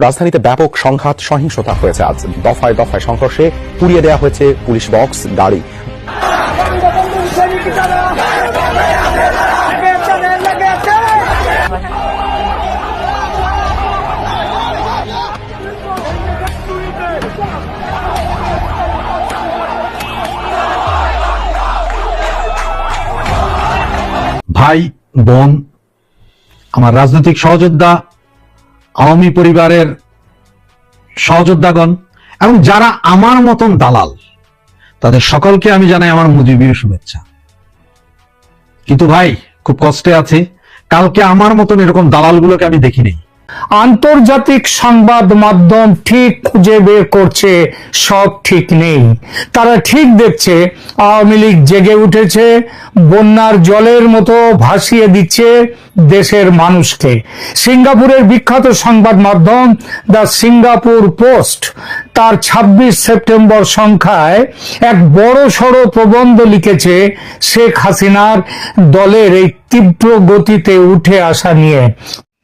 রাজধানীতে ব্যাপক সংঘাত সহিংসতা হয়েছে আজ। দফায় দফায় সংঘর্ষে পুড়িয়ে দেওয়া হয়েছে পুলিশ বক্স, গাড়ি। ভাই, বোন, আমার রাজনৈতিক সহযোদ্ধা আওয়ামী পরিবারের সহযোদ্ধাগণ এবং যারা আমার মতন দালাল, তাদের সকলকে আমি জানাই আমার মুজিবির শুভেচ্ছা। কিন্তু ভাই, খুব কষ্টে আছে। কালকে আমার মতন এরকম দালালগুলোকে আমি দেখিনি। আন্তর্জাতিক সংবাদ মাধ্যম ঠিক খুঁজে বের করছে, সব ঠিক নেই। তারা ঠিক দেখছে, আওয়ামী লীগ জেগে উঠেছে, বন্যার জলের মতো ভাসিয়ে দিচ্ছে দেশের মানুষকে। সিঙ্গাপুরের বিখ্যাত সংবাদ মাধ্যম দ্য সিঙ্গাপুর পোস্ট তার ২৬ সেপ্টেম্বর সংখ্যায় এক বড় সড়ো প্রবন্ধ লিখেছে, শেখ হাসিনার দলের এই তীব্র গতিতে উঠে আসা নিয়ে।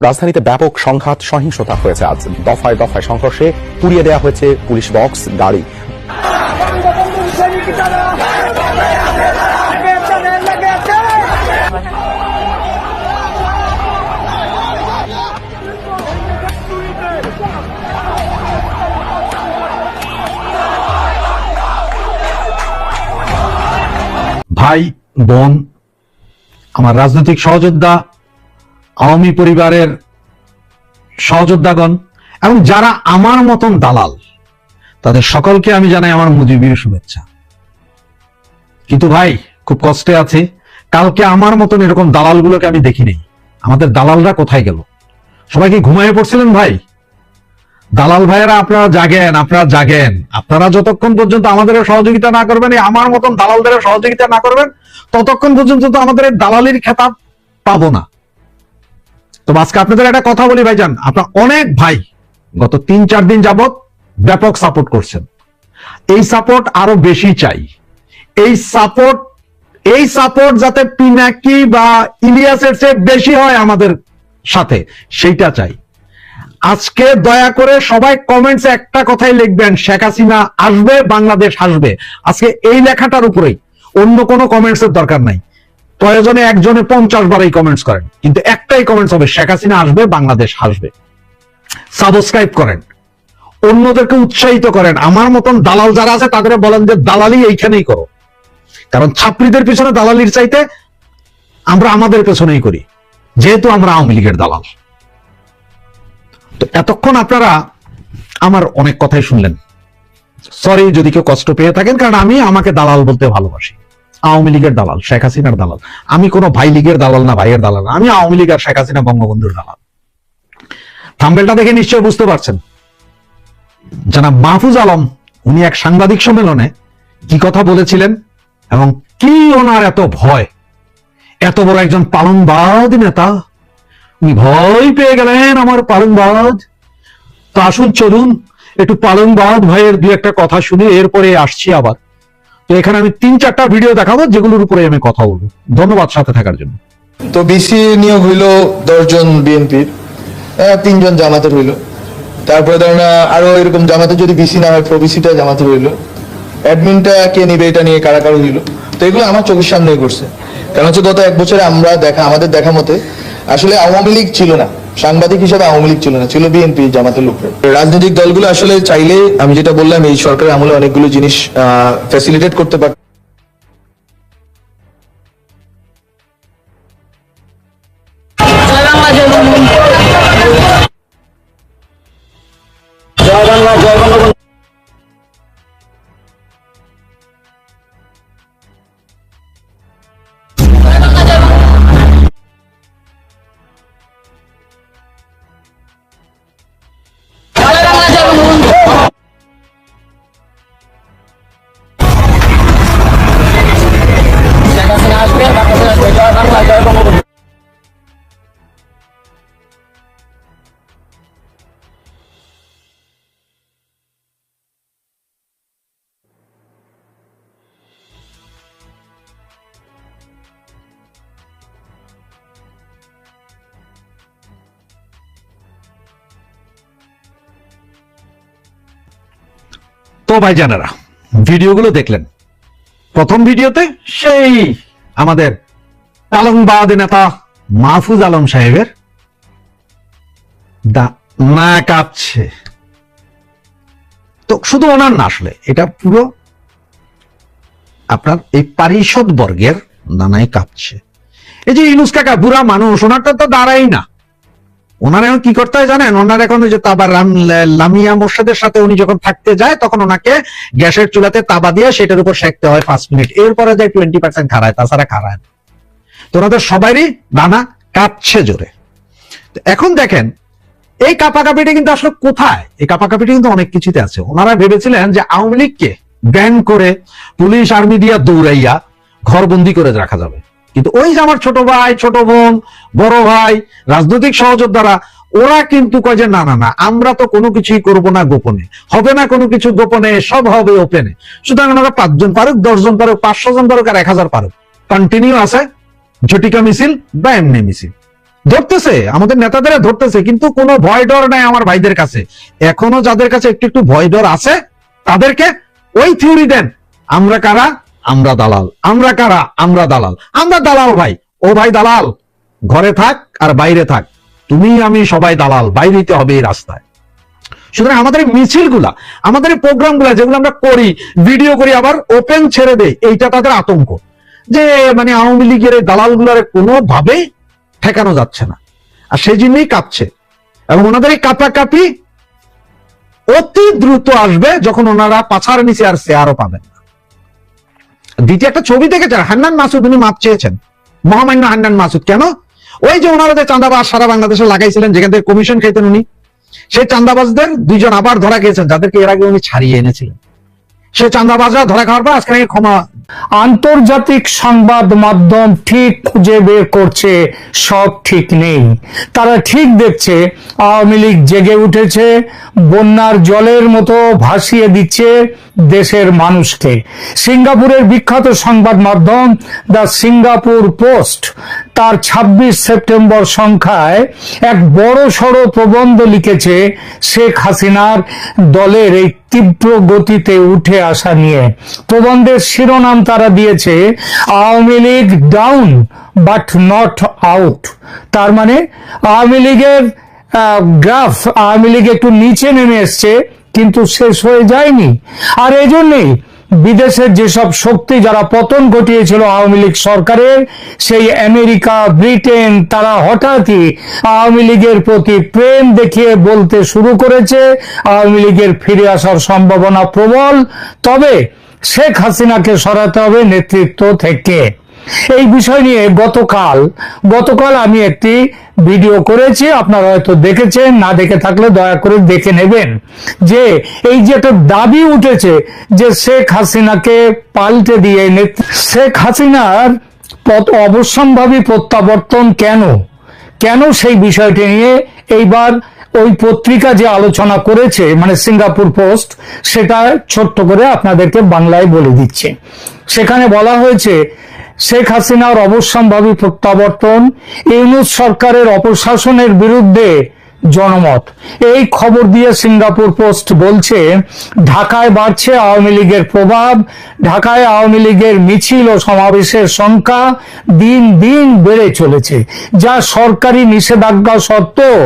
রাজধানীতে ব্যাপক সংঘাত, সহিংসতা হয়েছে আজ। দফায় দফায় সংঘর্ষে পুড়িয়ে দেওয়া হয়েছে পুলিশ বক্স, গাড়ি। ভাই, বোন, আমার রাজনৈতিক সহযোদ্ধা আওয়ামী পরিবারের সহযোদ্ধাগণ এবং যারা আমার মতন দালাল, তাদের সকলকে আমি জানাই আমার মুজিবের শুভেচ্ছা। কিন্তু ভাই, খুব কষ্টে আছে। কালকে আমার মতন এরকম দালালগুলোকে আমি দেখিনি। আমাদের দালালরা কোথায় গেল? সবাই কি ঘুমায় পড়ছিলেন ভাই? দালাল ভাইয়েরা, আপনারা জাগেন আপনারা জাগেন। আপনারা যতক্ষণ পর্যন্ত আমাদের সহযোগিতা না করবেন আমার মতন দালালদের সহযোগিতা না করবেন, ততক্ষণ পর্যন্ত তো আমাদের দালালির খেতাব পাবো না। তো আজকে আপনাদের একটা কথা বলি ভাইজান। আপনার অনেক ভাই গত তিন, চার দিন যাবত ব্যাপক সাপোর্ট করছেন। এই সাপোর্ট আরও বেশি চাই। এই সাপোর্ট এই সাপোর্ট যাতে পিনাকি বা ইলিয়াসের চেয়ে বেশি হয় আমাদের সাথে, সেইটা চাই। আজকে দয়া করে সবাই কমেন্টসে একটা কথাই লিখবেন, শেখ হাসিনা আসবে, বাংলাদেশ আসবে। আজকে এই লেখাটার উপরেই, অন্য কোনো কমেন্টস এর দরকার নাই। প্রয়োজনে একজনে পঞ্চাশ বার এই কমেন্টস করেন। কিন্তু একটাই কমেন্টস হবে, শেখ হাসিনা আসবে, বাংলাদেশ আসবে সাবস্ক্রাইব করেন। অন্যদেরকে উৎসাহিত করেন। আমার মতন দালাল যারা আছে তাদের বলেন যে, দালালি এইখানেই করো। কারণ ছাত্রীদের পিছনে দালালির চাইতে আমরা আমাদের পেছনেই করি, যেহেতু আমরা আওয়ামী লীগের দালাল। তো এতক্ষণ আপনারা আমার অনেক কথাই শুনলেন। সরি যদি কেউ কষ্ট পেয়ে থাকেন, কারণ আমি আমাকে দালাল বলতে ভালোবাসি। আওয়ামী লীগের দালাল, শেখ হাসিনার দালাল। আমি কোনো ভাই লীগের দালাল না, ভাইয়ের দালাল আমি আওয়ামী লীগ আর শেখ হাসিনা বঙ্গবন্ধুর দালাল। থাম্বেলটা দেখে নিশ্চয়ই বুঝতে পারছেন। জানাব মাহফুজ আলম, উনি এক সাংবাদিক সম্মেলনে কি কথা বলেছিলেন এবং কি ওনার এত ভয়? এত বড় একজন পালনবাদ নেতা। উনি ভয় পেয়ে গেলেন আমার পালনবাদ তো আসুন চলুন, একটু পালনবাদ ভাইয়ের দু একটা কথা শুনে এরপরে আসছি আবার। তো এখানে আমি তিন চারটা ভিডিও দেখাবো, যেগুলোর উপরে আমি কথা বলব। ধন্যবাদ সাথে থাকার জন্য। তো বিসি নিয়োগ হইল দশজন বিএনপির তিনজন জামাতের হইল। তারপরে ধরেন আরও এরকম জামাতে যদি বিসি না হয় প্রবিসিটা জামাতে হইল। অ্যাডমিনটা কে নিবে, এটা নিয়ে কারাকারি হইল। তো এগুলো আমার চোখের সামনে ঘটছে। কারণ হচ্ছে গত এক বছরে আমরা দেখা, আমাদের দেখা মতে, আসলে আওয়ামী লীগ ছিল না। সাংবাদিক হিসেবে আওয়ামী লীগ ছিল না ছিল বিএনপি জামাতের লোকরা। রাজনৈতিক দলগুলো আসলে চাইলে আমি যেটা বললাম এই সরকারের আমলে অনেকগুলো জিনিস ফ্যাসিলিটেট করতে পারে তো ভাইজানেরা, ভিডিওগুলো দেখলেন। প্রথম ভিডিওতে সেই আমাদের আলমবাদ নেতা মাহফুজ আলম সাহেবের না কাঁপছে। তো শুধু ওনার না আসলে, এটা পুরো আপনার এই পারিষদ বর্গের নানাই কাঁপছে। এই যে ইনুস কাকা, বুড়া মানুষ, ওনারটা তো দাঁড়াই না। ওনার এখন কি করতে হয় জানেন? ওনার এখন ওই যে তাবা রাম, লামিয়া মোর্শেদের সাথে উনি যখন থাকতে যায়, তখন ওনাকে গ্যাসের চুলাতে তাবা দিয়ে সেটার উপর সেকতে হয় পাঁচ মিনিট। এরপরে যায় টোয়েন্টি পার্সেন্ট খারায় তাছাড়া খারায় না। তো ওনাদের সবারই দানা কাঁপছে জোরে। এখন দেখেন, এই কাপাকাপিটি কিন্তু আসলে কোথায়? এই কাপাকাপিটি কিন্তু অনেক কিছুতে আছে। ওনারা ভেবেছিলেন যে আওয়ামী লীগকে ব্যান করে পুলিশ, আর্মি দিয়া দৌড়াইয়া ঘরবন্দি করে রাখা যাবে। কিন্তু ওই যে আমার ছোট ভাই, ছোট বোন, বড় ভাই, রাজনৈতিক সহযোদ্ধারা, ওরা কিন্তু কয় যে, না না না, আমরা তো কোনো কিছুই করব না গোপনে। হবে না কোনো কিছু গোপনে, সব হবে ওপেনে সুতরাং ওনারা পাঁচজন পারুক, দশজন পারুক, পাঁচশো জন পারুক আর এক হাজার পারুক। কন্টিনিউ আছে, ঝটিকা মিছিল বা এমনি মিছিল। ধরতেছে, আমাদের নেতাদের ধরতেছে, কিন্তু কোনো ভয় ডর নাই আমার ভাইদের কাছে। এখনও যাদের কাছে একটু একটু ভয় ডর আছে, তাদেরকে ওই থিওরি দেন, আমরা কারা? আমরা দালাল। আমরা কারা? আমরা দালাল। আমরা দালাল ভাই। ও ভাই দালাল, ঘরে থাক আর বাইরে থাক। তুমি, আমি সবাই দালাল, বাইরেতে হবে এই রাস্তায়। সুতরাং আমাদের মিছিলগুলা, আমাদের প্রোগ্রামগুলা যেগুলো আমরা করি, ভিডিও করি, আবার ওপেন ছেড়ে দেই, এইটা তাদের আতঙ্ক। যে মানে আওয়ামী লীগের এই দালালগুলার কোনোভাবেই ঠেকানো যাচ্ছে না। আর সেই জন্যই কাঁপছে এবং ওনাদের এই কাঁপাকাঁপি অতি দ্রুত আসবে যখন ওনারা পাছার নিচে আর শেয়ারও পাবেন না। দ্বিতীয় একটা ছবি দেখেছেন? হান্নান মাসুদ, উনি মাপ চেয়েছেন। মহামান্য হান্নান মাসুদ। কেন? ওই যে ওনারা যে চাঁদাবাজ সারা বাংলাদেশে লাগাইছিলেন, যেখান থেকে কমিশন খেতেন উনি, সেই চাঁদাবাজদের দুইজন আবার ধরা গিয়েছেন, যাদেরকে এর আগে উনি ছাড়িয়ে এনেছিলেন। সেই চাঁদাবাজরা ধরা খাওয়ার পর আজকে ক্ষমা। আন্তর্জাতিক সংবাদ মাধ্যম ঠিক খুঁজে বের করছে, সব ঠিক নেই। তারা ঠিক দেখছে, আওয়ামী লীগ জেগে উঠেছে, বন্যার জলের মতো ভাসিয়ে দিচ্ছে দেশের মানুষকে। সিঙ্গাপুরের বিখ্যাত সংবাদ মাধ্যম দ্য সিঙ্গাপুর পোস্ট তার ২৬ সেপ্টেম্বর সংখ্যায় এক বড় সড়ো প্রবন্ধ লিখেছে শেখ হাসিনার দলের এই তীব্র গতিতে উঠে আসা নিয়ে। প্রবন্ধের শিরোনাম তারা দিয়েছে, Awami League down but not out তার মানে আওয়ামী লীগের গ্রাফ আওয়ামী লীগ একটু নিচে নেমে এসছে, কিন্তু শেষ হয়ে যায়নি। আর এই জন্যেই বিদেশের যেসব শক্তি যারা পতন ঘটিয়েছিল আওয়ামী লীগ সরকারের, সেই আমেরিকা, ব্রিটেন, তারা হঠাৎই আওয়ামী লীগের প্রতি প্রেম দেখিয়ে বলতে শুরু করেছে। আওয়ামী লীগের ফিরে আসার সম্ভাবনা প্রবল। তবে শেখ হাসিনাকে সরাতে হবে নেতৃত্ব থেকে। এই বিষয় নিয়ে গতকাল গতকাল আমি একটি ভিডিও করেছি, আপনারা হয়তো দেখেছেন, না দেখে থাকলে দয়া করে দেখে নেবেন, যে এই যে একটা দাবি উঠেছে যে শেখ হাসিনাকে পাল্টে দিয়ে নেত- শেখ হাসিনার পথ অবশ্যম্ভাবী প্রত্যাবর্তন কেন? কেন সেই বিষয়টি নিয়ে এইবার ওই পত্রিকা যে আলোচনা করেছে মানে সিঙ্গাপুর পোস্ট, সেটা ছোট্ট করে আপনাদেরকে বাংলায় বলে দিচ্ছে। সেখানে বলা হয়েছে শেখ হাসিনার অবশ্যম্ভাবী প্রত্যাবর্তন ইউনুস সরকারের অপশাসনের বিরুদ্ধে জনমত। এই খবর দিয়ে সিঙ্গাপুর পোস্ট বলছে, ঢাকায় বাড়ছে আওয়ামী লীগের প্রভাব, ঢাকায় আওয়ামী লীগের মিছিল ও সমাবেশের সংখ্যা দিন দিন বেড়ে চলেছে। যা সরকারি নিষেধাজ্ঞা সত্ত্বেও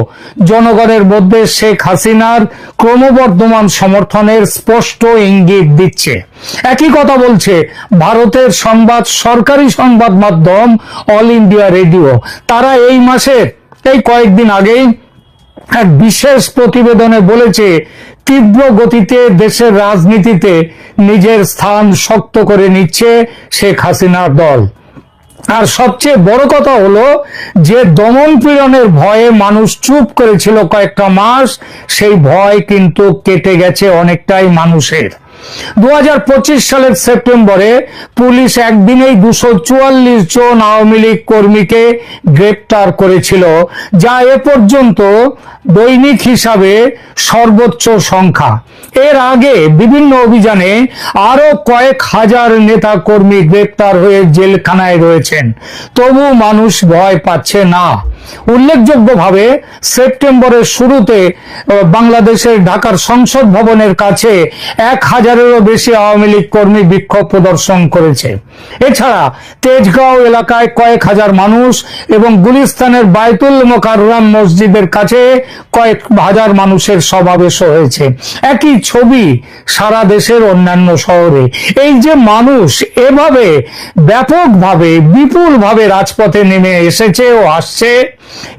জনগণের মধ্যে শেখ হাসিনার ক্রমবর্ধমান সমর্থনের স্পষ্ট ইঙ্গিত দিচ্ছে। একই কথা বলছে, ভারতের সংবাদ সরকারি সংবাদ মাধ্যম অল ইন্ডিয়া রেডিও। তারা এই মাসের, এই কয়েকদিন আগেই এক বিশেষ প্রতিবেদনে বলেছে, তীব্র গতিতে দেশের রাজনীতিতে নিজের স্থান শক্ত করে নিচ্ছে শেখ হাসিনার দল। আর সবচেয়ে বড় কথা হলো যে দমন পীড়নের ভয়ে মানুষ চুপ করেছিল কয়েকটা মাস, সেই ভয় কিন্তু কেটে গেছে অনেকটাই মানুষের। দু সালের সেপ্টেম্বরে পুলিশ একদিনেই দুশো চুয়াল্লিশ জন আওয়ামী লীগ কর্মীকে গ্রেপ্তার করেছিল, যা এ পর্যন্ত দৈনিক হিসাবে সর্বোচ্চ সংখ্যা। এর আগে বিভিন্ন অভিযানে আরও কয়েক হাজার নেতা কর্মী গ্রেপ্তার হয়ে জেলখানায় রয়েছেন। তবু মানুষ ভয় পাচ্ছে না। উল্লেখযোগ্যভাবে সেপ্টেম্বরের শুরুতে বাংলাদেশের ঢাকার সংসদ ভবনের কাছে এক হাজারেরও বেশি আওয়ামী লীগ কর্মী বিক্ষোভ প্রদর্শন করেছে। এছাড়া তেজগাঁও এলাকায় কয়েক হাজার মানুষ এবং গুলিস্তানের বায়তুল মোকাররম মসজিদের কাছে কয়েক হাজার মানুষের সমাবেশ হয়েছে। একই ছবি সারা দেশের অন্যান্য শহরে। এই যে মানুষ এভাবে ব্যাপকভাবে, বিপুলভাবে রাজপথে নেমে এসেছে ও আসছে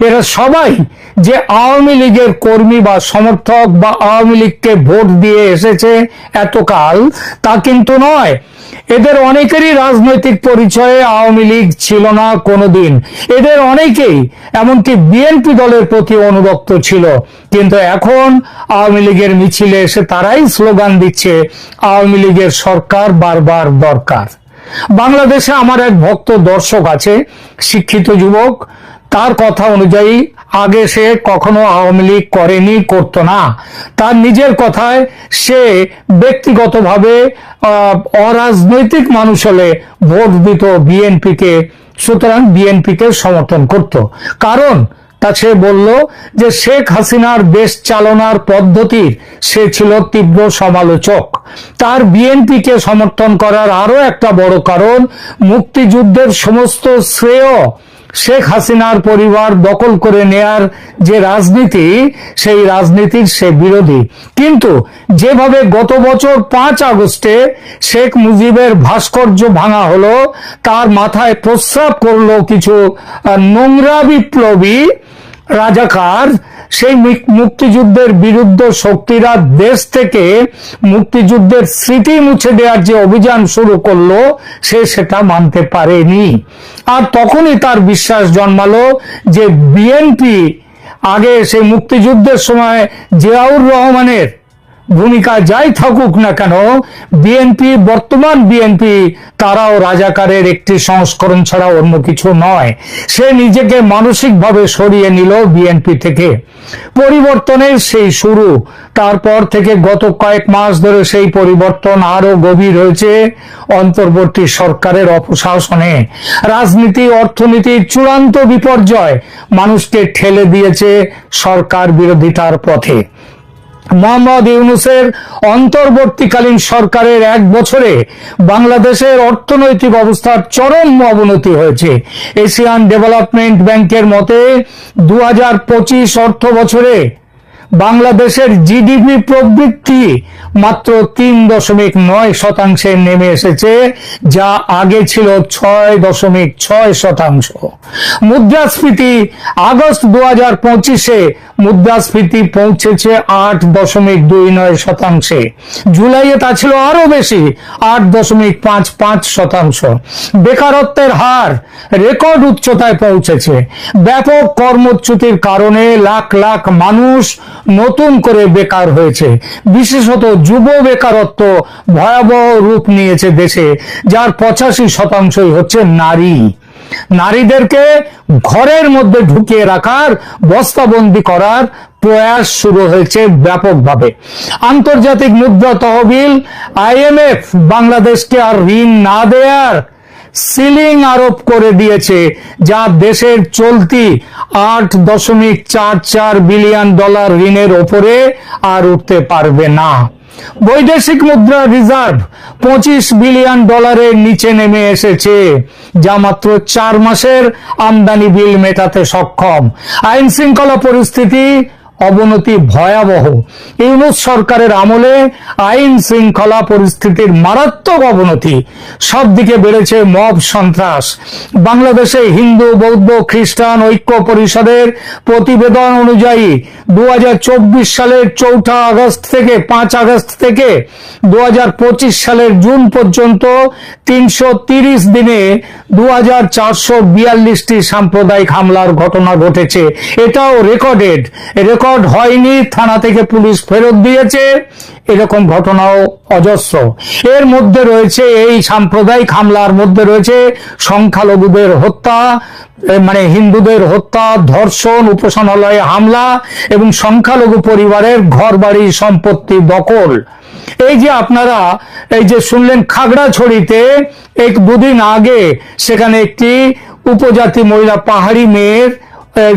এরা সবাই যে আওয়ামী লীগের কর্মী বা সমর্থক বা আওয়ামী লীগকে ভোট দিয়ে এসেছে এতকাল, তা কিন্তু নয়। এদের অনেকেরই রাজনৈতিক পরিচয়ে আওয়ামী লীগ ছিল না কোনোদিন। এদের অনেকেই এমনকি বিএনপি দলের প্রতি অনুরক্ত ছিল। কিন্তু এখন আওয়ামী লীগের মিছিলে এসে তারাই স্লোগান দিচ্ছে, আওয়ামী লীগের সরকার বারবার দরকার। বাংলাদেশে আমার এক ভক্ত দর্শক আছে, শিক্ষিত যুবক। তার কথা অনুযায়ী আগে সে কখনো আওয়ামী লীগ করেনি, করতো না। তার নিজের কথায় সে ব্যক্তিগতভাবে অরাজনৈতিক মানুষ হলে ভোট দিত বিএনপিকে, সুতরাং বিএনপিকে সমর্থন করত। কারণ তা সে বলল যে শেখ হাসিনার দেশ চালনার পদ্ধতির সে ছিল তীব্র সমালোচক। তার বিএনপিকে সমর্থন করার আরও একটা বড় কারণ, মুক্তিযুদ্ধের সমস্ত শ্রেয় শেখ হাসিনার পরিবার দখল করে নেয়ার যে রাজনীতি, সেই রাজনীতির সে বিরোধী। কিন্তু যেভাবে গত বছর পাঁচ আগস্টে শেখ মুজিবের ভাস্কর্য ভাঙা হলো, তার মাথায় প্রস্রাব করল কিছু নোংরা বিপ্লবী রাজাকার সেই মুক্তিযুদ্ধের বিরুদ্ধ শক্তিরা দেশ থেকে মুক্তিযুদ্ধের স্মৃতি মুছে দেওয়ার যে অভিযান শুরু করল, সে সেটা মানতে পারেনি। আর তখনই তার বিশ্বাস জন্মালো যে বিএনপি আগে সেই মুক্তিযুদ্ধের সময় জিয়াউর রহমানের ভূমিকা যাই থাকুক না কেন বিএনপি বর্তমান বিএনপি তারাও রাজাকারের একটি সংস্করণ ছাড়া অন্য কিছু নয়। সে নিজেকে মানসিকভাবে সরিয়ে নিল বিএনপি থেকে। পরিবর্তনের সেই শুরু, তারপর থেকে গত কয়েক মাস ধরে সেই পরিবর্তন আরও গভীর হয়েছে অন্তর্বর্তী সরকারের অপশাসনে। রাজনীতি অর্থনীতির চূড়ান্ত বিপর্যয় মানুষকে ঠেলে দিয়েছে সরকার বিরোধিতার পথে। মোহাম্মদ ইউনুসের অন্তর্বর্তীকালীন সরকারের এক বছরে বাংলাদেশের অর্থনৈতিক অবস্থার চরম অবনতি হয়েছে। এশিয়ান ডেভেলপমেন্ট ব্যাংকের মতে দু অর্থ বছরে বাংলাদেশের জিডিপি প্রবৃদ্ধি মাত্র তিন দশমিক নয় শতাংশে নেমে এসেছে, যা আগে ছিল ছয় দশমিক ছয় শতাংশ। মুদ্রাস্ফীতি আগস্ট দু হাজার পঁচিশে মুদ্রাস্ফীতি পৌঁছেছে আট দশমিক দুই নয় শতাংশে। জুলাইয়ে তা ছিল আরও বেশি, আট দশমিক পাঁচ পাঁচ শতাংশ। বেকারত্বের হার রেকর্ড উচ্চতায় পৌঁছেছে। ব্যাপক কর্মচ্যুতির কারণে লাখ লাখ মানুষ নতুন করে বেকার হয়েছে। বিশেষত যুব বেকারত্ব ভয়াবহ রূপ নিয়েছে দেশে, যার পঁচাশি শতাংশই হচ্ছে নারী। নারীদেরকে ঘরের মধ্যে ঢুকিয়ে রাখার, বস্তাবন্দি করার প্রয়াস শুরু হয়েছে ব্যাপকভাবে। আন্তর্জাতিক মুদ্রা তহবিল আইএমএফ বাংলাদেশকে আর ঋণ না দেয়ার সিলিং আরোপ করে দিয়েছে, যা দেশের চলতি আট দশমিক চার বিলিয়ন ডলার ঋণের ওপরে আর উঠতে পারবে না। বৈদেশিক মুদ্রা রিজার্ভ পঁচিশ বিলিয়ন ডলারের নিচে নেমে এসেছে, যা মাত্র চার মাসের আমদানি বিল মেটাতে সক্ষম। আইন শৃঙ্খলা পরিস্থিতি অবনতি ভয়াবহ। ইউনুস সরকারের আমলে আইন শৃঙ্খলা পরিস্থিতির মারাত্মক অবনতি। সব দিকে বেড়েছে মব সন্ত্রাস। বাংলাদেশে হিন্দু, বৌদ্ধ, খ্রিস্টান ঐক্য পরিষদের প্রতিবেদন অনুযায়ী দু সালের চৌঠা আগস্ট থেকে পাঁচ আগস্ট থেকে দু হাজার পঁচিশ সালের জুন পর্যন্ত তিনশো দিনে দু সাম্প্রদায়িক হামলার ঘটনা ঘটেছে। এটাও রেকর্ডেড। রেকর্ড হয়নি, থানা থেকে পুলিশ ফেরত দিয়েছে। এরকম ঘটনাও অজস্র। এর মধ্যে রয়েছে এই সাম্প্রদায়িক হামলার মধ্যে রয়েছে সংখ্যালঘুদের হত্যা মানে হিন্দুদের হত্যা, ধর্ষণ, উপাসনালয়ে হামলা এবং সংখ্যালঘু পরিবারের ঘর বাড়ি সম্পত্তি দখল এই যে আপনারা, এই যে শুনলেন খাগড়াছড়িতে, এক দুদিন আগে সেখানে একটি উপজাতি মহিলা পাহাড়ি মেয়ের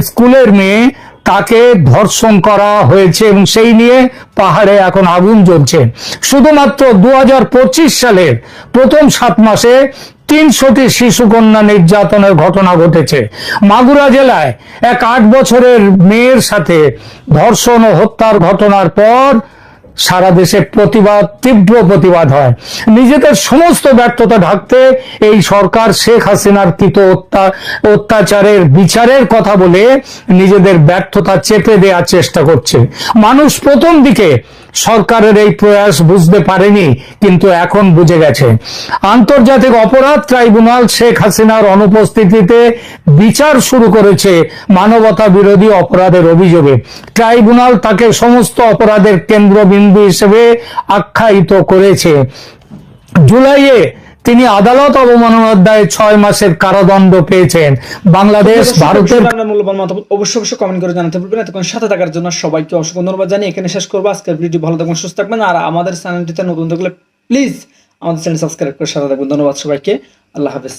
স্কুলের মেয়ে তাকে ধর্ষণ করা হয়েছে এবং সেই নিয়ে পাহাড়ে এখন আগুন জ্বলছে। শুধুমাত্র দু হাজার পঁচিশ সালের প্রথম সাত মাসে তিনশোটি শিশুকন্যা নির্যাতনের ঘটনা ঘটেছে। মাগুরা জেলায় এক আট বছরের মেয়ের সাথে ধর্ষণ ও হত্যার ঘটনার পর সারা দেশে প্রতিবাদ, তীব্র প্রতিবাদ হয়। নিজেদের সমস্ত ব্যর্থতা ঢাকতে এই সরকার শেখ হাসিনার কৃত অত্যা- অত্যাচারের বিচারের কথা বলে নিজেদের ব্যর্থতা চেপে দেওয়ার চেষ্টা করছে। মানুষ প্রথম দিকে সরকারের এই প্রয়াস বুঝতে পারেনি, কিন্তু এখন বুঝে গেছে। আন্তর্জাতিক অপরাধ ট্রাইব্যুনাল শেখ হাসিনার অনুপস্থিতিতে বিচার শুরু করেছে মানবতা বিরোধী অপরাধের অভিযোগে। ট্রাইব্যুনাল তাকে সমস্ত অপরাধের কেন্দ্রবিন্দু হিসেবে আখ্যায়িত করেছে। জুলাইয়ে তিনি আদালত অবমাননার দায়ে ছয় মাসের কারাদণ্ড পেয়েছেন। বাংলাদেশ ভারতের মূল্যবান মতামত অবশ্যই অবশ্যই কমেন্ট করে জানাতে ভুলবেন এতক্ষণ সাথে থাকার জন্য সবাইকে অসংখ্য ধন্যবাদ জানিয়ে এখানে শেষ করব। আজকের ভিডিও ভালো থাকবেন সুস্থ থাকবেন। আর আমাদের চ্যানেলটিতে নতুন থাকলে প্লিজ আমাদের চ্যানেল সাবস্ক্রাইব করে সাথে থাকবেন। ধন্যবাদ সবাইকে। আল্লাহ হাফেজ।